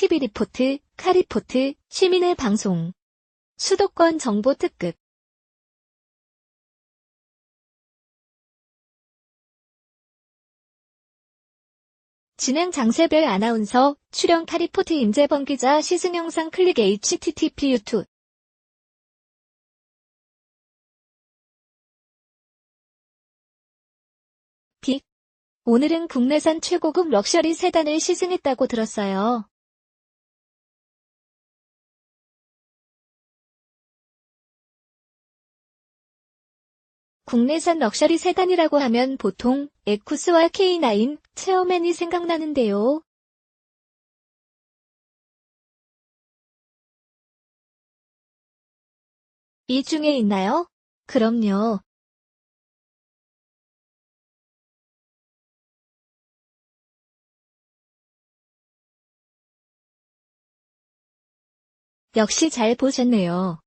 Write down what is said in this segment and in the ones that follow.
TV 리포트, 카리포트, 시민의 방송. 수도권 정보 특급. 진행 장세별 아나운서, 출연 카리포트 임재범 기자 시승 영상 클릭 http 유튜브 빅. 오늘은 국내산 최고급 럭셔리 세단을 시승했다고 들었어요. 국내산 럭셔리 세단이라고 하면 보통 에쿠스와 K9, 체어맨이 생각나는데요. 이 중에 있나요? 그럼요. 역시 잘 보셨네요.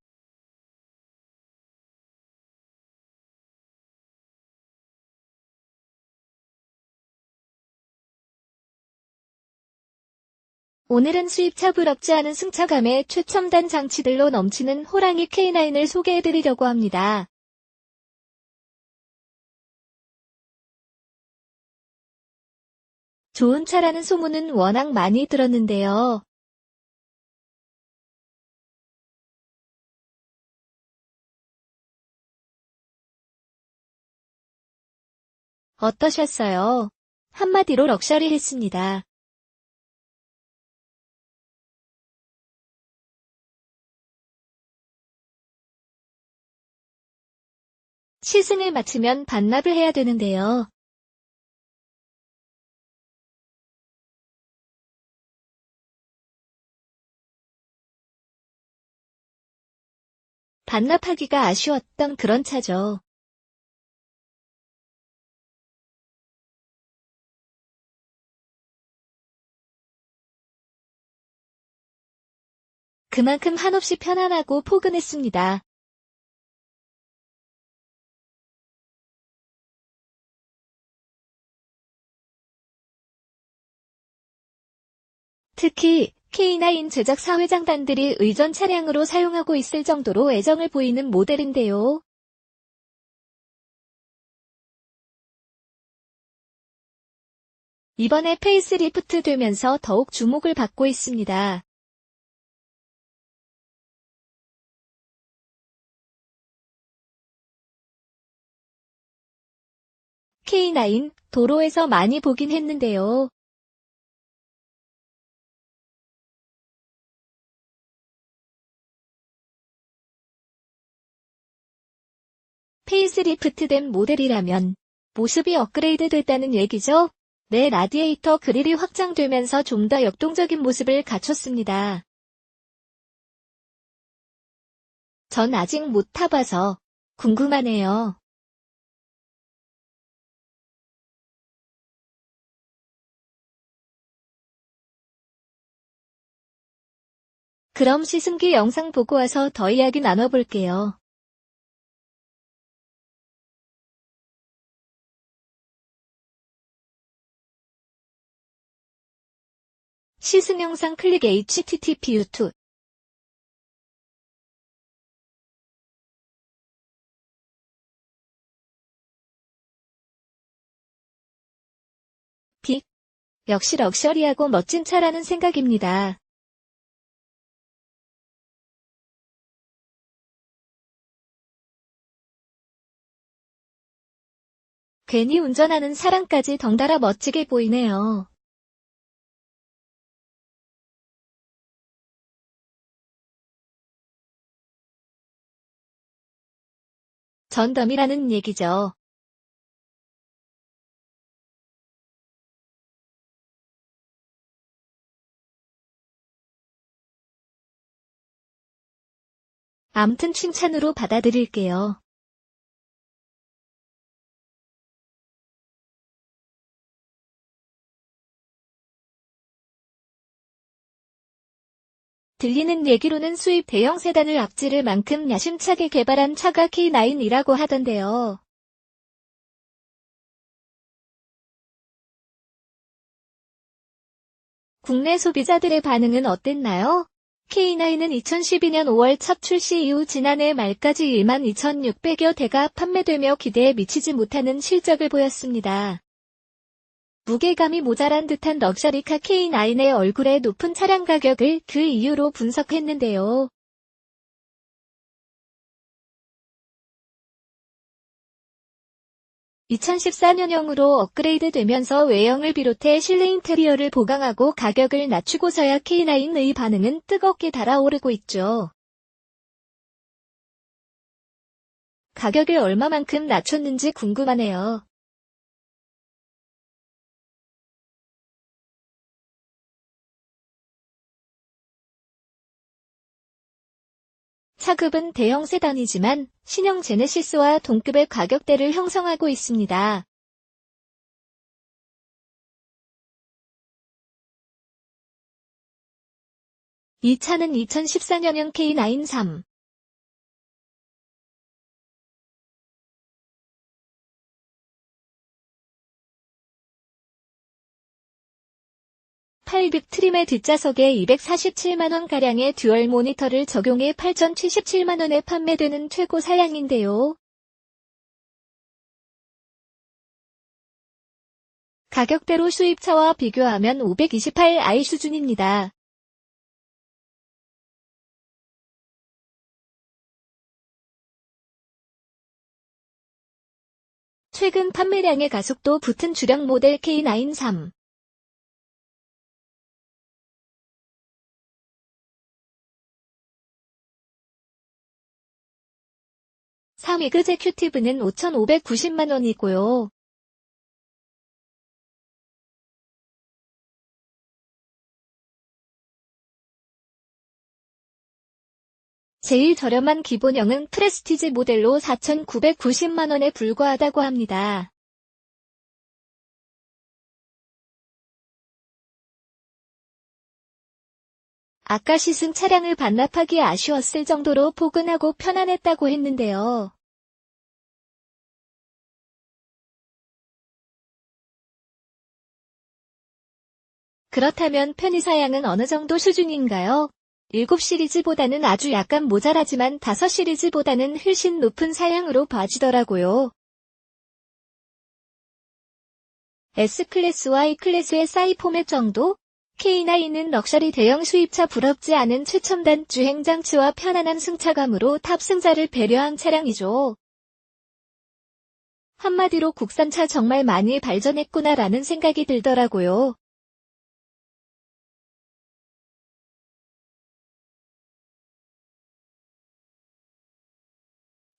오늘은 수입차 부럽지 않은 승차감에 최첨단 장치들로 넘치는 호랑이 K9을 소개해드리려고 합니다. 좋은 차라는 소문은 워낙 많이 들었는데요. 어떠셨어요? 한마디로 럭셔리 했습니다. 시승을 마치면 반납을 해야 되는데요. 반납하기가 아쉬웠던 그런 차죠. 그만큼 한없이 편안하고 포근했습니다. 특히 K9 제작 사회장단들이 의전 차량으로 사용하고 있을 정도로 애정을 보이는 모델인데요. 이번에 페이스리프트 되면서 더욱 주목을 받고 있습니다. K9 도로에서 많이 보긴 했는데요. 페이스리프트된 모델이라면 모습이 업그레이드 됐다는 얘기죠? 내 라디에이터 그릴이 확장되면서 좀 더 역동적인 모습을 갖췄습니다. 전 아직 못 타봐서 궁금하네요. 그럼 시승기 영상 보고 와서 더 이야기 나눠볼게요. 시승 영상 클릭 http 유튜브 빅. 역시 럭셔리하고 멋진 차라는 생각입니다. 괜히 운전하는 사람까지 덩달아 멋지게 보이네요. 전덤이라는 얘기죠. 암튼 칭찬으로 받아들일게요. 들리는 얘기로는 수입 대형 세단을 앞지를 만큼 야심차게 개발한 차가 K9이라고 하던데요. 국내 소비자들의 반응은 어땠나요? K9은 2012년 5월 첫 출시 이후 지난해 말까지 1만 2,600여 대가 판매되며 기대에 미치지 못하는 실적을 보였습니다. 무게감이 모자란 듯한 럭셔리 카 K9의 얼굴에 높은 차량 가격을 그 이유로 분석했는데요. 2014년형으로 업그레이드 되면서 외형을 비롯해 실내 인테리어를 보강하고 가격을 낮추고서야 K9의 반응은 뜨겁게 달아오르고 있죠. 가격을 얼마만큼 낮췄는지 궁금하네요. 차급은 대형 세단이지만 신형 제네시스와 동급의 가격대를 형성하고 있습니다. 이 차는 2014년형 K93 8빅 트림의 뒷좌석에 247만원가량의 듀얼 모니터를 적용해 8,077만원에 판매되는 최고 사양인데요. 가격대로 수입차와 비교하면 528i 수준입니다. 최근 판매량의 가속도 붙은 주력 모델 K93 3 에그제큐티브는 5,590만원이고요. 제일 저렴한 기본형은 프레스티지 모델로 4,990만원에 불과하다고 합니다. 아까 시승 차량을 반납하기 아쉬웠을 정도로 포근하고 편안했다고 했는데요. 그렇다면 편의사양은 어느 정도 수준인가요? 7 시리즈보다는 아주 약간 모자라지만 5 시리즈보다는 훨씬 높은 사양으로 봐지더라고요. S클래스와 E클래스의 사이 포맷 정도? K9은 럭셔리 대형 수입차 부럽지 않은 최첨단 주행장치와 편안한 승차감으로 탑승자를 배려한 차량이죠. 한마디로 국산차 정말 많이 발전했구나라는 생각이 들더라고요.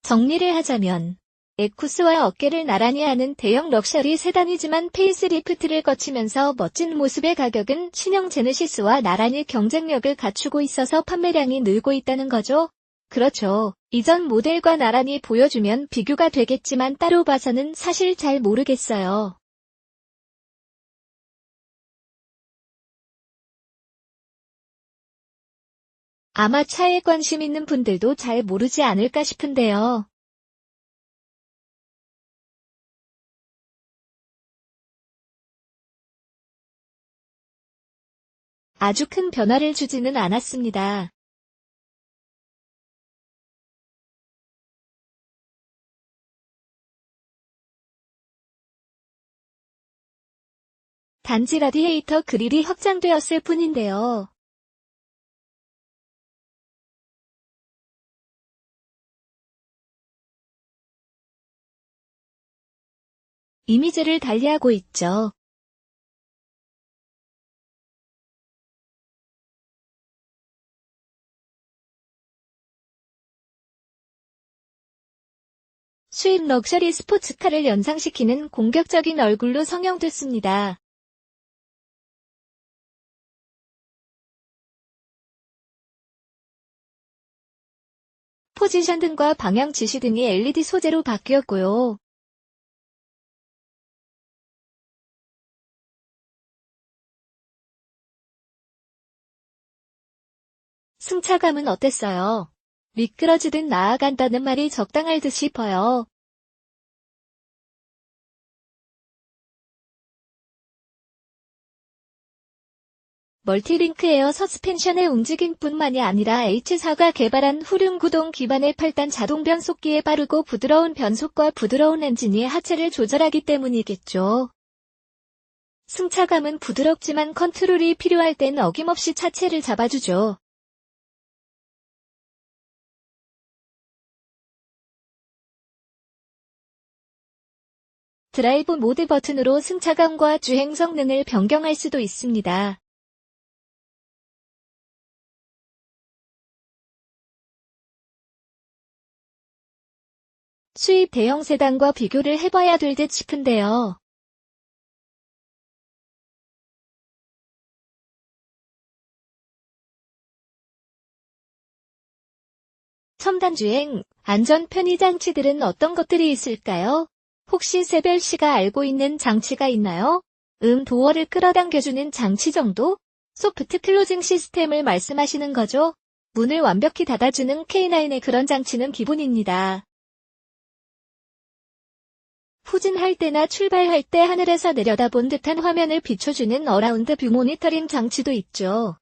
정리를 하자면 에쿠스와 어깨를 나란히 하는 대형 럭셔리 세단이지만 페이스리프트를 거치면서 멋진 모습의 가격은 신형 제네시스와 나란히 경쟁력을 갖추고 있어서 판매량이 늘고 있다는 거죠. 그렇죠. 이전 모델과 나란히 보여주면 비교가 되겠지만 따로 봐서는 사실 잘 모르겠어요. 아마 차에 관심 있는 분들도 잘 모르지 않을까 싶은데요. 아주 큰 변화를 주지는 않았습니다. 단지 라디에이터 그릴이 확장되었을 뿐인데요. 이미지를 달리하고 있죠. 수입 럭셔리 스포츠카를 연상시키는 공격적인 얼굴로 성형됐습니다. 포지션 등과 방향 지시 등이 LED 소재로 바뀌었고요. 승차감은 어땠어요? 미끄러지듯 나아간다는 말이 적당할 듯 싶어요. 멀티링크 에어 서스펜션의 움직임뿐만이 아니라 H사가 개발한 후륜 구동 기반의 8단 자동 변속기에 빠르고 부드러운 변속과 부드러운 엔진이 하체를 조절하기 때문이겠죠. 승차감은 부드럽지만 컨트롤이 필요할 땐 어김없이 차체를 잡아주죠. 드라이브 모드 버튼으로 승차감과 주행 성능을 변경할 수도 있습니다. 수입 대형 세단과 비교를 해봐야 될 듯 싶은데요. 첨단 주행, 안전 편의 장치들은 어떤 것들이 있을까요? 혹시 세별 씨가 알고 있는 장치가 있나요? 음 도어를 끌어당겨주는 장치 정도? 소프트 클로징 시스템을 말씀하시는 거죠? 문을 완벽히 닫아주는 K9의 그런 장치는 기본입니다. 후진할 때나 출발할 때 하늘에서 내려다본 듯한 화면을 비춰주는 어라운드 뷰 모니터링 장치도 있죠.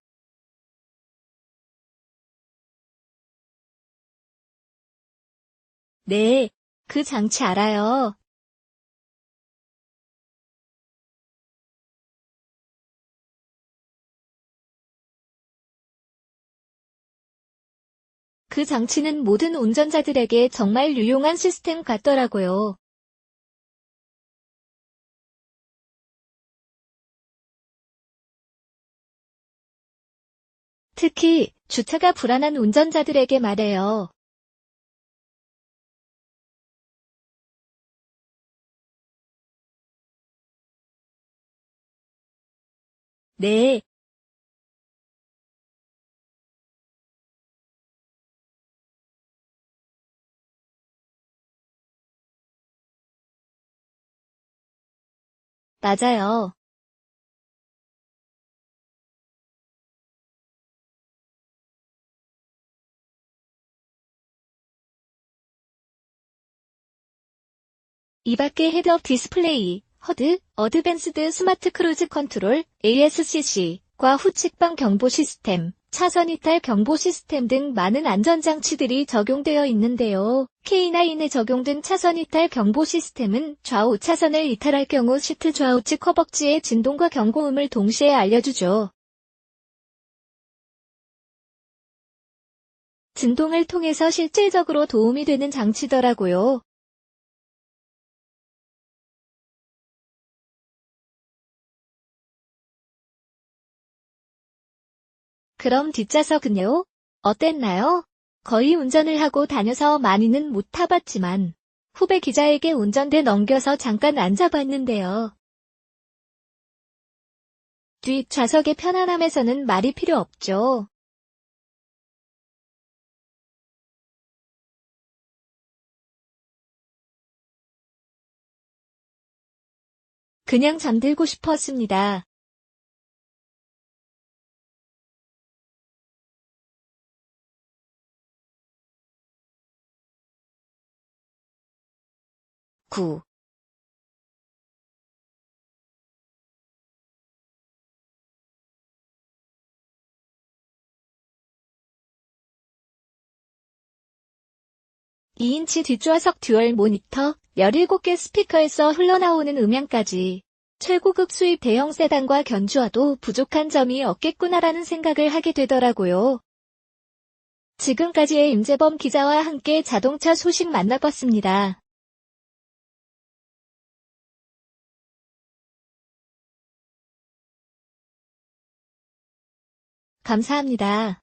네, 그 장치 알아요. 그 장치는 모든 운전자들에게 정말 유용한 시스템 같더라고요. 특히 주차가 불안한 운전자들에게 말해요. 네, 맞아요. 이 밖에 헤드업 디스플레이, 허드, 어드밴스드 스마트 크루즈 컨트롤, ASCC과 후측방 경보 시스템, 차선 이탈 경보 시스템 등 많은 안전장치들이 적용되어 있는데요. K9에 적용된 차선 이탈 경보 시스템은 좌우 차선을 이탈할 경우 시트 좌우측 허벅지의 진동과 경고음을 동시에 알려주죠. 진동을 통해서 실질적으로 도움이 되는 장치더라고요. 그럼 뒷좌석은요? 어땠나요? 거의 운전을 하고 다녀서 많이는 못 타봤지만 후배 기자에게 운전대 넘겨서 잠깐 앉아봤는데요. 뒷 좌석의 편안함에서는 말이 필요 없죠. 그냥 잠들고 싶었습니다. 9. (2인치) 뒷좌석 듀얼 모니터 17개 스피커에서 흘러나오는 음향까지 최고급 수입 대형 세단과 견주어도 부족한 점이 없겠구나라는 생각을 하게 되더라고요. 지금까지의 임재범 기자와 함께 자동차 소식 만나봤습니다. 감사합니다.